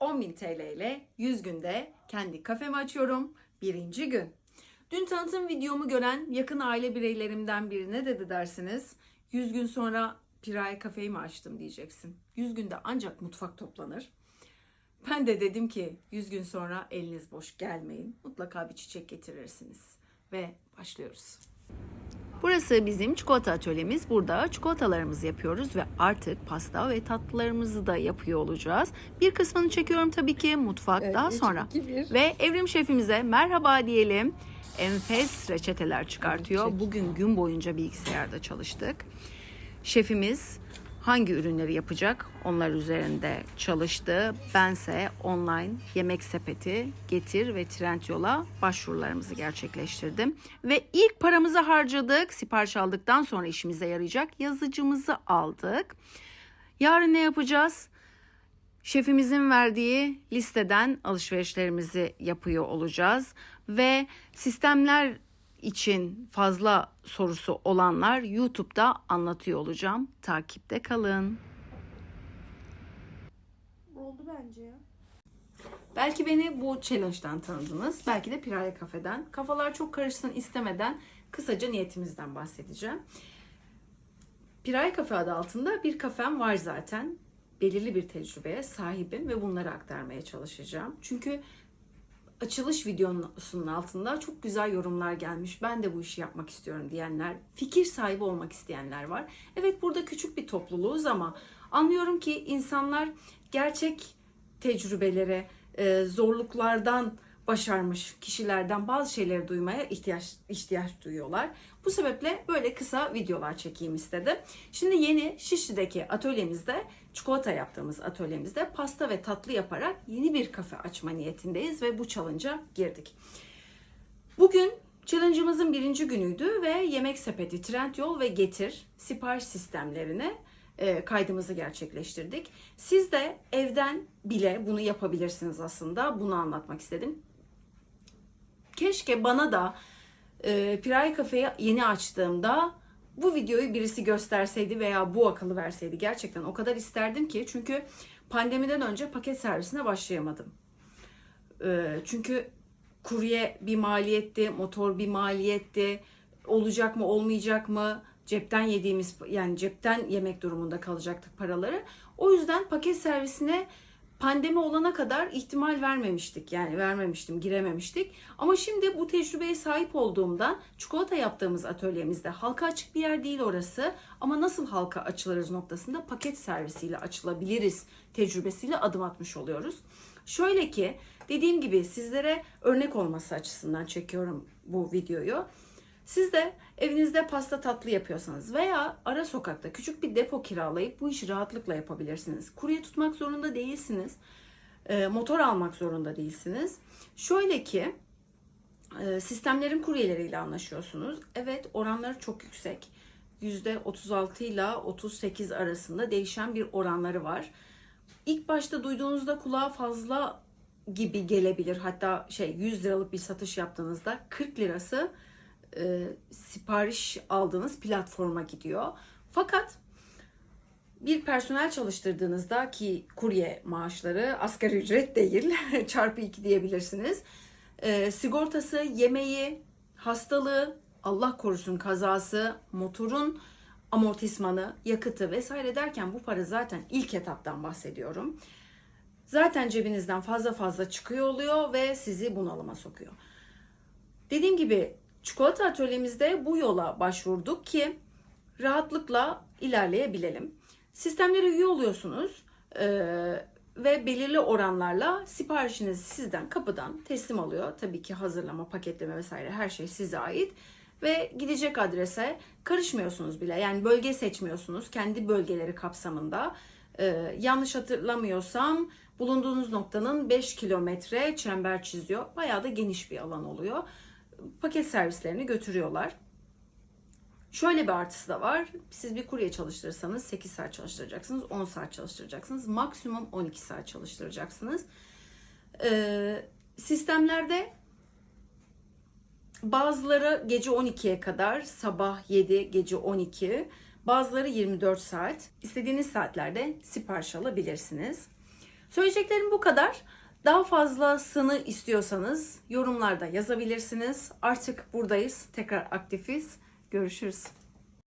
10.000 TL ile 100 günde kendi kafemi açıyorum. Birinci gün. Dün tanıtım videomu gören yakın aile bireylerimden birine dedi dersiniz. 100 gün sonra Piraye kafeyi mi açtım diyeceksin. 100 günde ancak mutfak toplanır. Ben de dedim ki 100 gün sonra eliniz boş gelmeyin. Mutlaka bir çiçek getirirsiniz. Ve başlıyoruz. Burası bizim çikolata atölyemiz. Burada çikolatalarımızı yapıyoruz ve artık pasta ve tatlılarımızı da yapıyor olacağız. Bir kısmını çekiyorum tabii ki mutfak Evet, daha üç, sonra. iki, bir. Ve Evrim şefimize merhaba diyelim. Enfes reçeteler çıkartıyor. çek. Bugün gün boyunca bilgisayarda çalıştık. Şefimiz hangi ürünleri yapacak onlar üzerinde çalıştı. Bense online yemek sepeti, getir ve Trendyol'a başvurularımızı gerçekleştirdim. Ve ilk paramızı harcadık. Sipariş aldıktan sonra işimize yarayacak yazıcımızı aldık. Yarın ne yapacağız? Şefimizin verdiği listeden alışverişlerimizi yapıyor olacağız ve sistemler için fazla sorusu olanlar YouTube'da anlatıyor olacağım. Takipte kalın. Oldu bence ya. Belki beni bu challenge'dan tanıdınız. Belki de Piraye Kafe'den. Kafalar çok karışsın istemeden kısaca niyetimizden bahsedeceğim. Piraye Kafe adı altında bir kafem var zaten. Belirli bir tecrübeye sahibim ve bunları aktarmaya çalışacağım. Çünkü açılış videosunun altında çok güzel yorumlar gelmiş. Ben de bu işi yapmak istiyorum diyenler, fikir sahibi olmak isteyenler var. Evet burada küçük bir topluluğuz ama anlıyorum ki insanlar gerçek tecrübelere, e, zorluklardan başarmış kişilerden bazı şeyleri duymaya ihtiyaç ihtiyaç duyuyorlar. Bu sebeple böyle kısa videolar çekeyim istedim. Şimdi yeni Şişli'deki atölyemizde çikolata yaptığımız atölyemizde pasta ve tatlı yaparak yeni bir kafe açma niyetindeyiz ve bu challenge'a girdik. Bugün challenge'ımızın birinci günüydü ve yemek sepeti, Trendyol ve Getir sipariş sistemlerine e, kaydımızı gerçekleştirdik. Siz de evden bile bunu yapabilirsiniz aslında. Bunu anlatmak istedim. Keşke bana da e, Piraye Kafe'yi yeni açtığımda bu videoyu birisi gösterseydi veya bu akıllı verseydi. Gerçekten o kadar isterdim ki çünkü pandemiden önce paket servisine başlayamadım. E, çünkü kurye bir maliyetti, motor bir maliyetti. Olacak mı, olmayacak mı? Cepten yediğimiz yani cepten yemek durumunda kalacaktık paraları. O yüzden paket servisine pandemi olana kadar ihtimal vermemiştik. Yani vermemiştim, girememiştik. Ama şimdi bu tecrübeye sahip olduğumdan çikolata yaptığımız atölyemizde halka açık bir yer değil orası. Ama nasıl halka açılırız noktasında paket servisiyle açılabiliriz tecrübesiyle adım atmış oluyoruz. Şöyle ki dediğim gibi sizlere örnek olması açısından çekiyorum bu videoyu. Siz de evinizde pasta tatlı yapıyorsanız veya ara sokakta küçük bir depo kiralayıp bu işi rahatlıkla yapabilirsiniz. Kurye tutmak zorunda değilsiniz. E, motor almak zorunda değilsiniz. Şöyle ki e, sistemlerin kuryeleriyle anlaşıyorsunuz. Evet oranları çok yüksek. %36 ile 38 arasında değişen bir oranları var. İlk başta duyduğunuzda kulağa fazla gibi gelebilir. Hatta şey 100 liralık bir satış yaptığınızda 40 lirası e, sipariş aldığınız platforma gidiyor. Fakat bir personel çalıştırdığınızda ki kurye maaşları asgari ücret değil çarpı 2 diyebilirsiniz. E, sigortası, yemeği, hastalığı, Allah korusun kazası, motorun amortismanı, yakıtı vesaire derken bu para zaten ilk etaptan bahsediyorum. Zaten cebinizden fazla fazla çıkıyor oluyor ve sizi bunalıma sokuyor. Dediğim gibi çikolata atölyemizde bu yola başvurduk ki rahatlıkla ilerleyebilelim. Sistemlere üye oluyorsunuz eee, ve belirli oranlarla siparişinizi sizden kapıdan teslim alıyor. Tabii ki hazırlama, paketleme vesaire her şey size ait ve gidecek adrese karışmıyorsunuz bile. Yani bölge seçmiyorsunuz kendi bölgeleri kapsamında. Ee, yanlış hatırlamıyorsam bulunduğunuz noktanın 5 kilometre çember çiziyor. Bayağı da geniş bir alan oluyor. Paket servislerini götürüyorlar. Şöyle bir artısı da var. Siz bir kurye çalıştırırsanız 8 saat çalıştıracaksınız, 10 saat çalıştıracaksınız. Maksimum 12 saat çalıştıracaksınız. Ee, sistemlerde bazıları gece 12'ye kadar, sabah 7, gece 12, bazıları 24 saat. İstediğiniz saatlerde sipariş alabilirsiniz. Söyleyeceklerim bu kadar. Daha fazlasını istiyorsanız yorumlarda yazabilirsiniz. Artık buradayız. Tekrar aktifiz. Görüşürüz.